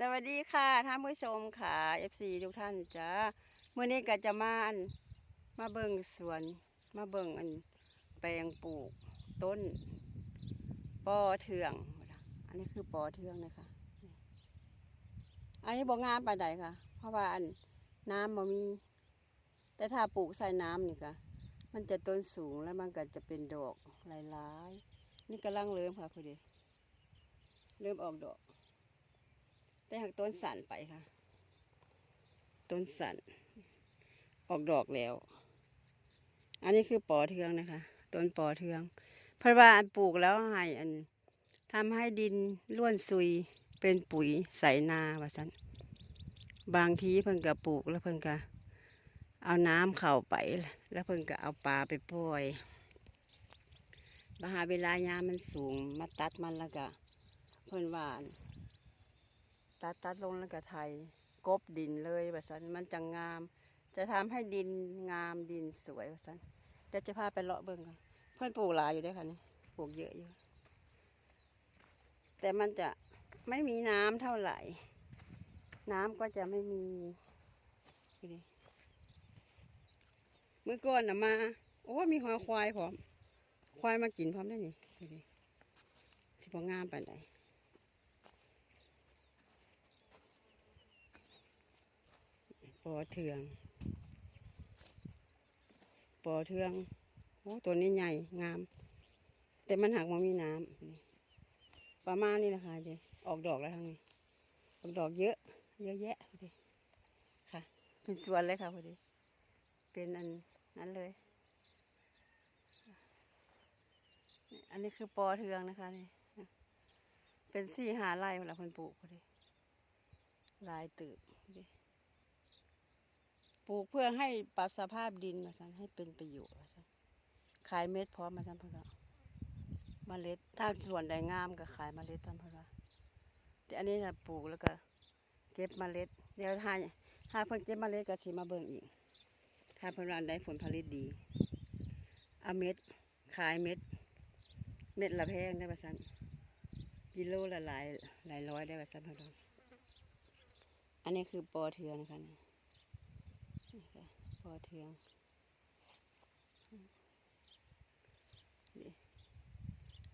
สวัสดีค่ะท่านผู้ชมค่ะ FC ทุกท่านจ้าเมื่อนี้ก็จะมาอันมาเบิ่งสวน มาเบิ่งอันแปลงปลูกต้นปอเทือง อันนี้คือปอเทืองนะคะอันนี้บ่งามปานใดค่ะ เพราะว่าอันน้ำบ่มี แต่ถ้าปลูกใส่น้ำนี่ค่ะมันจะต้นสูงแล้วมันก็จะเป็นดอกหลายๆนี่กำลังเริ่มค่ะพอดีเริ่มออกดอก แต่หากต้นสันไปค่ะ ต้นสันออกดอกแล้ว อันนี้คือปอเทืองนะคะ ต้นปอเทือง เพราะว่าปลูกแล้วให้อันทำให้ดินร่วนซุยเป็นปุ๋ยใส่นาว่าสันบางทีเพิ่งก็ปลูกแล้วเพิ่งก็เอาน้ำเข้าไป แล้วเพิ่งก็เอาปลาไปปล่อยมหาเวลายามมันสูงมาตัดมันแล้วก็เพิ่นว่า ตัดตัดลงแล้วก็ไทยกบดินเลยว่าสันมันจะงงาม จะทำให้ดินงามดินสวยว่าสันเดี๋ยวจะพาไปเลาะเบิ่งกันเพื่อนปลูกหลายอยู่ด้วยค่ะนี่ปลูกเยอะอยู่ แต่มันจะไม่มีน้ำเท่าไหร่ น้ำก็จะไม่มีดิเมื่อก่อนนะมา โอ้มีหัวควายพร้อม ควายมากินพร้อมได้นี่ดิสิบงามไปานใด ปอเทือง ปอเทืองโอ้ตัวนี้ใหญ่งาม แต่มันหักมันมีน้ำประมาณนี้นะคะเดี๋ยวออกดอกแล้วทางนี้ ออกดอกเยอะ เยอะแยะพอดีค่ะ เป็นสวนเลยค่ะพอดี เป็นอันนั้นเลย อันนี้คือปอเทืองนะคะนี่เป็นสี่หาไร่เวลาคนปลูกพอดีลายตืบพอดี ปลูกเพื่อให้ปรับสภาพดินมาสันให้เป็นประโยชน์มาสันขายเม็ดพร้อมมาสันพวกเราเมล็ดถ้าส่วนใดงามก็ขายเมล็ดตามพวกเราแต่อันนี้นะปลูกแล้วก็ เก็บเมล็ด เดี๋ยวถ้าถ้าเพิ่นเก็บเมล็ดก็สิมาเบิ่งอีก ถ้าเพิ่นว่าได้ผลผลิตดีเอาเม็ดขายเม็ด เม็ดละแพงได้ป่ะสันกิโลละหลายหลายร้อยได้ป่ะสันพวกเราอันนี้คือปอเทืองนะคะนี่ นี่ค่ะปอเทืองนี่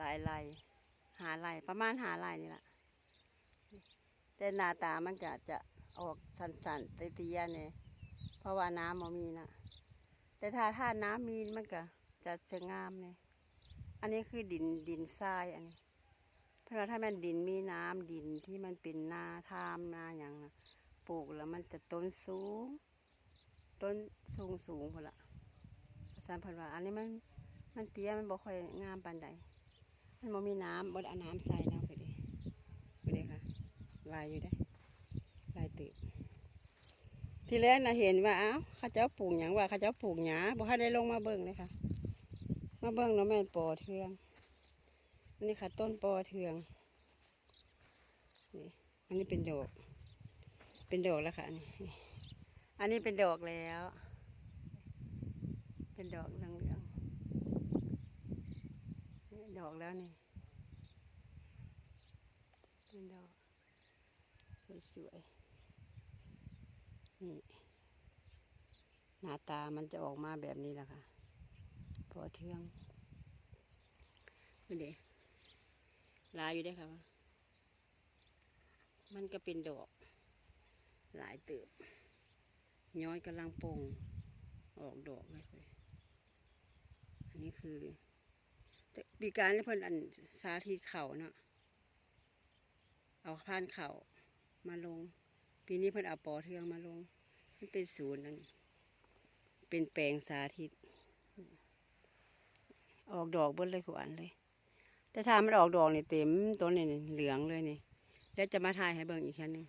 ลายลายหาลายประมาณหาลายนี่แหละแต่หน้าตามันก็จะออกสันๆเตี้ยๆเนี่ยเพราะว่าน้ำมันมีนะแต่ถ้าถ้าน้ำมีมันก็จะสวยงามเนี่ยอันนี้คือดินดินทรายอันนี้ เพราะว่าถ้ามันดินมีน้ำดินที่มันเป็นนาทามนาอย่างปลูกแล้วมันจะต้นสูง ต้นสูงสูงพอละภาษาพันว่า อันนี้มันมันเตี้ยมันบ่ค่อยงามปานใดมันบ่มีน้ำบ่ได้เอาน้ำใส่น้ำไปดิไปดิค่ะลายอยู่ได้ลายตืบทีแรกน่ะเห็นว่าอ้าวเข้าเจ้าปลูกหยังว่าเข้าเจ้าปลูกหญ้าบ่ให้ได้ลงมาเบิ่งเลยค่ะ มาเบิ่งเนาะแม่ปอเทืองอันนี้ค่ะ ต้นปอเทืองนี่อันนี้เป็นดอก เป็นดอกแล้วค่ะนนี้ อันนี้เป็นดอกแล้ว เป็นดอกเหลืองๆดอกแล้วนี่ เป็นดอกสวยๆ นี่ หน้าตามันจะออกมาแบบนี้แหละค่ะ พอเทืองนี่เด็ลายอยู่ได้อค่ะ มันก็เป็นดอก หลายเติบ ย้อยกำลังโป่งออกดอกเลยเว้ยอันนี้คือปีการนี่เพิ่นอันสาธิตเข่าเนาะเอาพานเข่ามาลง ปีนี้เพิ่นเอาปอเทืองมาลงมันเป็นศูนย์นั่นเป็นแปลงสาธิต ออกดอกเบิ้เลยขวานเลย แต่ถ้ามันออกดอกเนี่ยเต็มต้นนี่ยเหลืองเลยนี่แล้วจะมาถ่ายให้เบิ่งอีกครั้งหนึง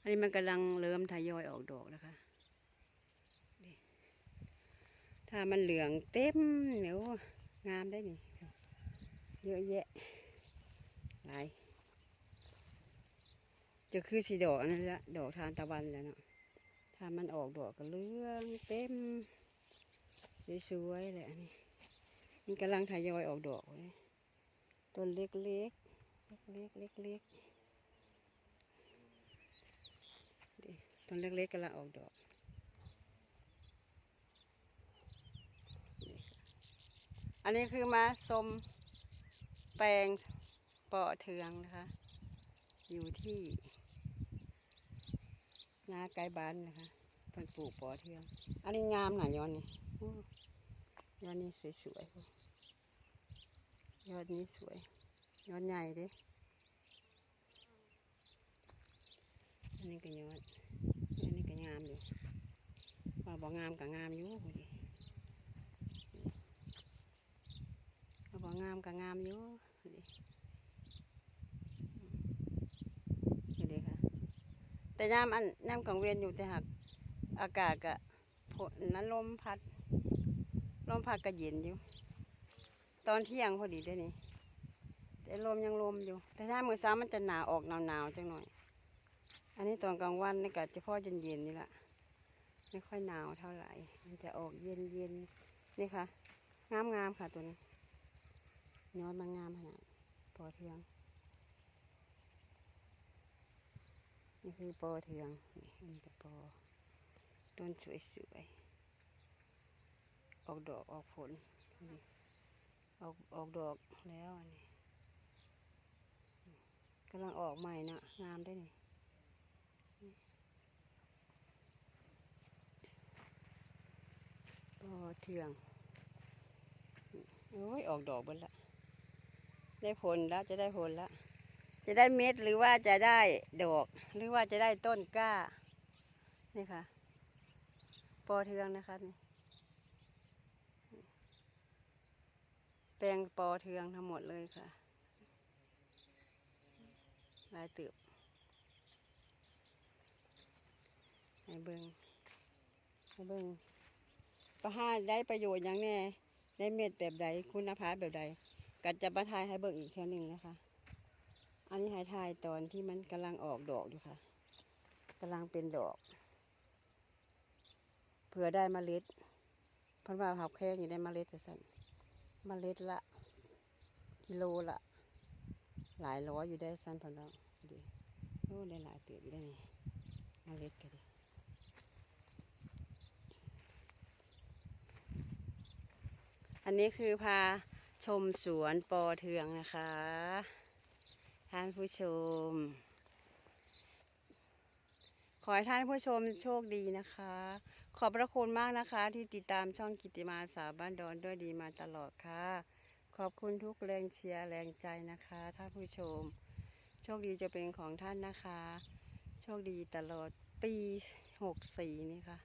อันนี้มันกำลังเริ่มทยอยออกดอกแล้วค่ะนี่ ถ้ามันเหลืองเต็มเดี๋ยวงามได้นี่ เยอะแยะ หลาย จะคือสีดอกนั่นละดอกทานตะวันแล้วเนาะ ถ้ามันออกดอกก็เหลืองเต็มสวยๆเลยอันนี้มันกำลังทยอยออกดอกเลยต้นเล็กๆ เล็กๆ เล็กๆต้นเล็กๆกำลังออกดอกนี่ค่ะ อันนี้คือมาสมแปลงปอเทืองนะคะ อยู่ที่ นาไกลบ้านนะคะเพิ่นปลูกปอเทือง อันนี้งามหน่ะย้อนนี่ย้อนนี้สวยๆยอดนี้สวยยอดใหญ่ด้อันนี้ก็ยอดอันนี้ก็งามอยู่ว่าบ่งามก็งามอยู่ดีว่า บ่งามก็งามอยู่พอดีพอดีค่ะ แต่ยามอันยามกลางเวียนอยู่แต่หักอากาศก็ฝนนั้นลมพัด ลมพัดก็เย็นอยู่ ตอนเที่ยงพอดีด้วยนี่ แต่ลมยังลมอยู่ แต่ถ้ามือซ้ามันจะหนาวออกหนาวๆจังหน่อย อันนี้ตอนกลางวันนี่ก็เฉพาะเย็นๆนี่แหละไม่ค่อยหนาวเท่าไหร่ มันจะออกเย็นๆนี่ค่ะ งามงามๆค่ะตัวนี้ ยอดมันงามขนาดปอเทือง นี่คือปอเทือง นี่อันนี้ก็ปอ ต้นสวยๆ ออกดอกออกผลนี่ออกออกดอกแล้วอันนี้กำลังออกใหม่นะงามได้นี่ปอเทือง โอ้ย ออกดอกเบนละ ได้ผลแล้วจะได้ผลแล้ว จะได้เม็ดหรือว่าจะได้ดอก หรือว่าจะได้ต้นกล้า นี่ค่ะ ปอเทืองนะคะนี่แปลงปอเทืองทั้งหมดเลยค่ะลายตืบให้เบิงให้เบิงประหาได้ประโยชน์อย่างแน่ได้เม็ดแบบใด คุณภาพแบบใด ก็จะมาทายให้เบิ่งอีกเท่านึงนะคะ อันนี้ให้ทายตอนที่มันกำลังออกดอกอยู่ค่ะกำลังเป็นดอกเผื่อได้เมล็ดเพันว่าหับแค่อยู่ได้เมล็ดจะสั่นเมล็ดละกิโลละหลายร้อยอยู่ได้สั้นพอแล้วดีโอ้ได้หลายเติบอยู่ได้นี่เมล็ดก็ดีอันนี้คือพา ชมสวนปอเทืองนะคะ ท่านผู้ชม ขอให้ท่านผู้ชมโชคดีนะคะ ขอบพระคุณมากนะคะ ที่ติดตามช่องกิติมาสาวบ้านดอนด้วยดีมาตลอดค่ะ ขอบคุณทุกแรงเชียร์แรงใจนะคะ ท่านผู้ชม โชคดีจะเป็นของท่านนะคะ โชคดีตลอดปีหกสี่นี่ค่ะ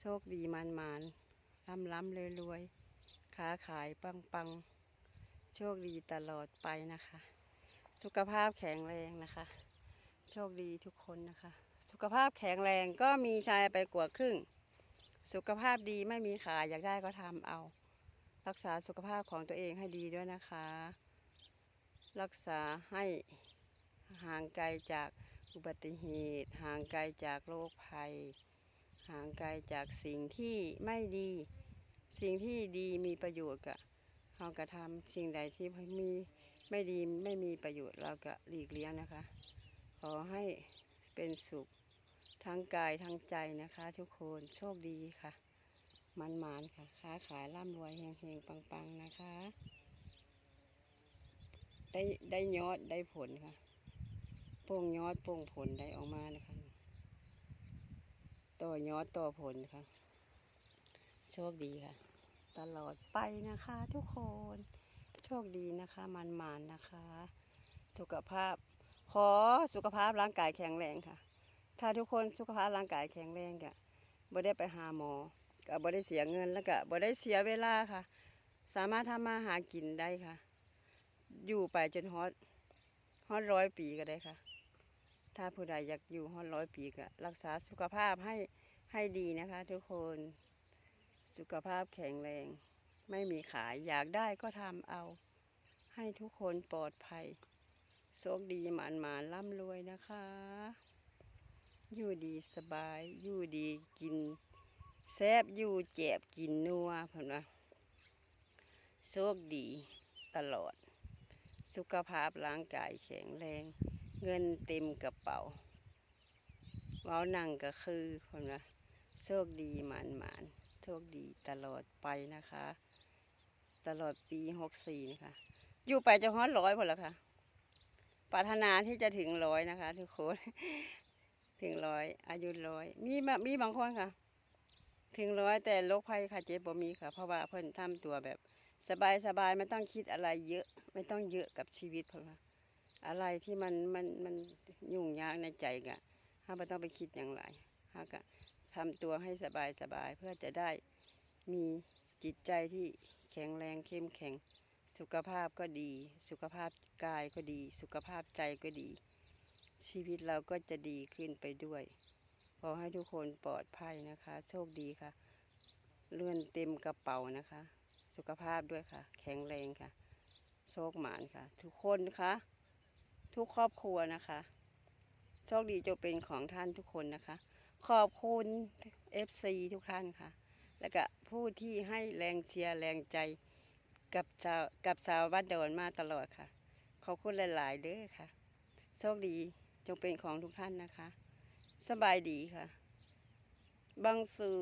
โชคดีมันมันร่ำร่ำรวยรวย ค้าขายปังปังโชคดีตลอดไปนะคะ สุขภาพแข็งแรงนะคะ โชคดีทุกคนนะคะ สุขภาพแข็งแรงก็มีชายไปกว่าครึ่ง สุขภาพดีไม่มีขาอยากได้ก็ทำเอา รักษาสุขภาพของตัวเองให้ดีด้วยนะคะ รักษาให้ห่างไกลจากอุบัติเหตุ ห่างไกลจากโรคภัย ห่างไกลจากสิ่งที่ไม่ดี สิ่งที่ดีมีประโยชน์กะเรากระทำสิ่งใดที่มีไม่ดีไม่มีประโยชน์เราก็หลีกเลี่ยงนะคะ ขอให้เป็นสุขทั้งกายทั้งใจนะคะ ทุกคนโชคดีค่ะ มันมานค่ะ ค้าขายร่ำรวยเฮงเฮงๆปังๆนะคะ ได้ได้ยอดได้ผลค่ะโป่งยอดโป่งผลได้ออกมานะคะ ต่อยอดต่อผลค่ะ โชคดีค่ะ ตลอดไปนะคะทุกคน โชคดีนะคะมันมานๆนะคะ สุขภาพ ขอสุขภาพร่างกายแข็งแรงค่ะ ถ้าทุกคนสุขภาพร่างกายแข็งแรงกะบ่ได้ไปหาหมอก็บ่ได้เสียเงินแล้วก็บ่ได้เสียเวลาค่ะ สามารถทำมาหากินได้ค่ะ อยู่ไปจนฮอดฮอดร้อยปีก็ได้ค่ะ ถ้าผู้ใดอยากอยู่ฮอดร้อยปีก็รักษาสุขภาพให้ให้ดีนะคะ ทุกคน สุขภาพแข็งแรง ไม่มีขายอยากได้ก็ทำเอา ให้ทุกคนปลอดภัยโชคดีหมานหมานร่ำรวยนะคะ อยู่ดีสบาย อยู่ดีกินแซบอยู่เจ็บกินนัวเพิ่นว่าโชคดีตลอด สุขภาพร่างกายแข็งแรง เงินเต็มกระเป๋าเว้านั่งก็คือคนว่าโชคดีหมานหมาน โชคดีตลอดไปนะคะ ตลอดปีหกสี่นะคะ อยู่ไปจะฮอดร้อยหมดแล้วค่ะปรารถนาที่จะถึงร้อยนะคะ ทุกคน ถึงร้อย อายุร้อยมีมีบางคนค่ะ ถึงร้อยแต่โรคภัยค่ะเจ็บบ่มีค่ะ เพราะว่าเพิ่นทำตัวแบบสบายสบายไม่ต้องคิดอะไรเยอะ ไม่ต้องเยอะกับชีวิตเพราะว่าอะไรที่มันมันมันยุ่งยากในใจกะห้าไม่ต้องไปคิดอย่างไรห้ากะ ทำตัวให้สบายสบายเพื่อจะได้มีจิตใจที่แข็งแรงเข้มแข็ง สุขภาพก็ดี สุขภาพกายก็ดี สุขภาพใจก็ดี ชีวิตเราก็จะดีขึ้นไปด้วยขอให้ทุกคนปลอดภัยนะคะ โชคดีค่ะ เลื่อนเต็มกระเป๋านะคะ สุขภาพด้วยค่ะ แข็งแรงค่ะ โชคหมานค่ะ ทุกคนคะทุกครอบครัวนะคะ โชคดีจะเป็นของท่านทุกคนนะคะ ขอบคุณ FC ทุกท่านค่ะ แล้วก็ผู้ที่ให้แรงเชียร์แรงใจกับชาวกับชาวบ้านโดนมาตลอดค่ะ ขอบคุณหลาย ๆ เด้อค่ะ โชคดีจงเป็นของทุกท่านนะคะ สบายดีค่ะ บังสู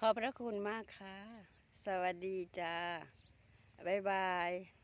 ขอบพระคุณมากค่ะ สวัสดีจ้า บ๊ายบาย